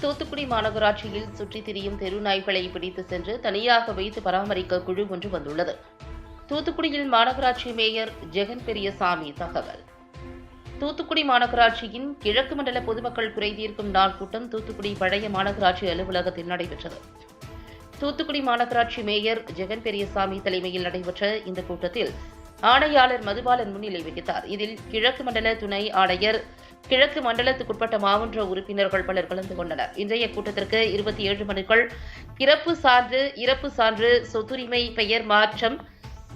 தூத்துக்குடி மாநகராட்சியில் சுற்றித் திரியும் தெரு நாய்களை பிடித்து சென்று தனியாக வைத்து பராமரிக்க குழு ஒன்று வந்துள்ளது. தூத்துக்குடியில் மாநகராட்சி மேயர் ஜெகன் பெரியசாமி தகவல். தூத்துக்குடி மாநகராட்சியின் கிழக்கு மண்டல பொதுமக்கள் குறைதீர்க்கும் நாள் கூட்டம் தூத்துக்குடி பழைய மாநகராட்சி அலுவலகத்தில் நடைபெற்றது. தூத்துக்குடி மாநகராட்சி மேயர் ஜெகன் பெரியசாமி தலைமையில் நடைபெற்ற இந்த கூட்டத்தில் ஆணையாளர் மதுபாலன் முன்னிலை வகித்தார். இதில் கிழக்கு மண்டல துணை ஆணையர் கிழக்கு மண்டலத்துக்குட்பட்ட மாவட்ட உறுப்பினர்கள் பலர் கலந்து கொண்டனர். இன்றைய கூட்டத்திற்கு இருபத்தி ஏழு மனுக்கள் பிறப்பு சான்று இறப்பு சான்று சொத்துரிமை பெயர் மாற்றம்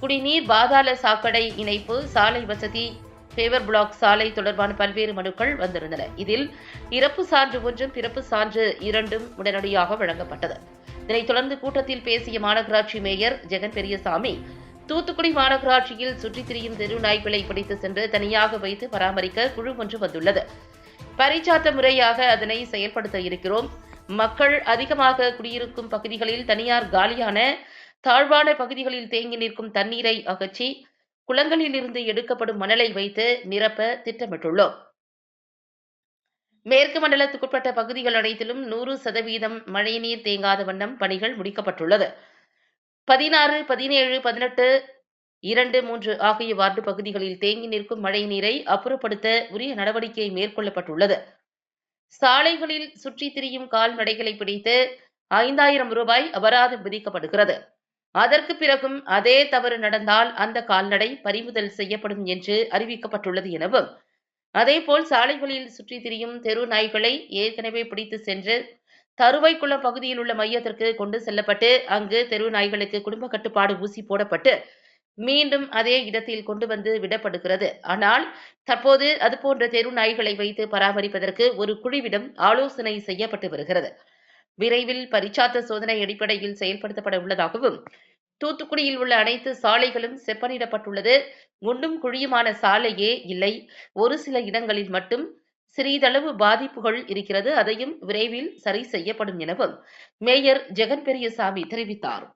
குடிநீர் பாதாள சாக்கடை இணைப்பு சாலை வசதி பேவர் பிளாக் சாலை தொடர்பான பல்வேறு மனுக்கள் வந்திருந்தன. இதில் இறப்பு சான்று ஒன்றும் பிறப்பு சான்று இரண்டும் உடனடியாக வழங்கப்பட்டது. இதனைத் தொடர்ந்து கூட்டத்தில் பேசிய மாநகராட்சி மேயர் ஜெகன் பெரியசாமி தூத்துக்குடி மாநகராட்சியில் சுற்றித் திரியும் தெரு நாய்களை பிடித்து சென்று தனியாக வைத்து பராமரிக்க குழு ஒன்று வந்துள்ளது. பரிச்சாத்த முறையாக அதனை செயல்படுத்த இருக்கிறோம். மக்கள் அதிகமாக குடியிருக்கும் பகுதிகளில் தனியார் காலியான தாழ்வான பகுதிகளில் தேங்கி நிற்கும் தண்ணீரை அகற்றி குளங்களில் இருந்து எடுக்கப்படும் மணலை வைத்து நிரப்ப திட்டமிட்டுள்ளோம். மேற்கு மண்டலத்துக்குட்பட்ட பகுதிகள் அனைத்திலும் நூறு சதவீதம் மழைநீர் தேங்காத வண்ணம் பணிகள் முடிக்கப்பட்டுள்ளது. பதினாறு பதினேழு பதினெட்டு இரண்டு மூன்று ஆகிய வார்டு பகுதிகளில் தேங்கி நிற்கும் மழை நீரை அப்புறப்படுத்த உரிய நடவடிக்கை மேற்கொள்ளப்பட்டுள்ளது. சாலைகளில் சுற்றி திரியும் கால்நடைகளை பிடித்து ஐந்தாயிரம் ரூபாய் அபராதம் விதிக்கப்படுகிறது. அதற்கு பிறகும் அதே தவறு நடந்தால் அந்த கால்நடை பறிமுதல் செய்யப்படும் என்று அறிவிக்கப்பட்டுள்ளது எனவும் அதேபோல் சாலைகளில் சுற்றி திரியும் தெரு நாய்களை ஏற்கனவே பிடித்து சென்று தருவைக்குளம் பகுதியில் உள்ள மையத்திற்கு கொண்டு செல்லப்பட்டு அங்கு தெரு நாய்களுக்கு குடும்ப கட்டுப்பாடு ஊசி போடப்பட்டு மீண்டும் அதே இடத்தில் கொண்டு வந்து விடப்படுகிறது. ஆனால் தற்போது அதுபோன்ற தெரு நாய்களை வைத்து பராமரிப்பதற்கு ஒரு குழுவிடம் ஆலோசனை செய்யப்பட்டு வருகிறது. விரைவில் பரிச்சாத்த சோதனை அடிப்படையில் செயல்படுத்தப்பட உள்ளதாகவும் தூத்துக்குடியில் உள்ள அனைத்து சாலைகளும் செப்பனிடப்பட்டுள்ளது. குண்டும் குழியுமான சாலையே இல்லை. ஒரு சில இடங்களில் மட்டும் சிறிதளவு பாதிப்புகள் இருக்கிறது. அதையும் விரைவில் சரி செய்யப்படும் எனவும் மேயர் ஜெகன் பெரியசாமி தெரிவித்தார்.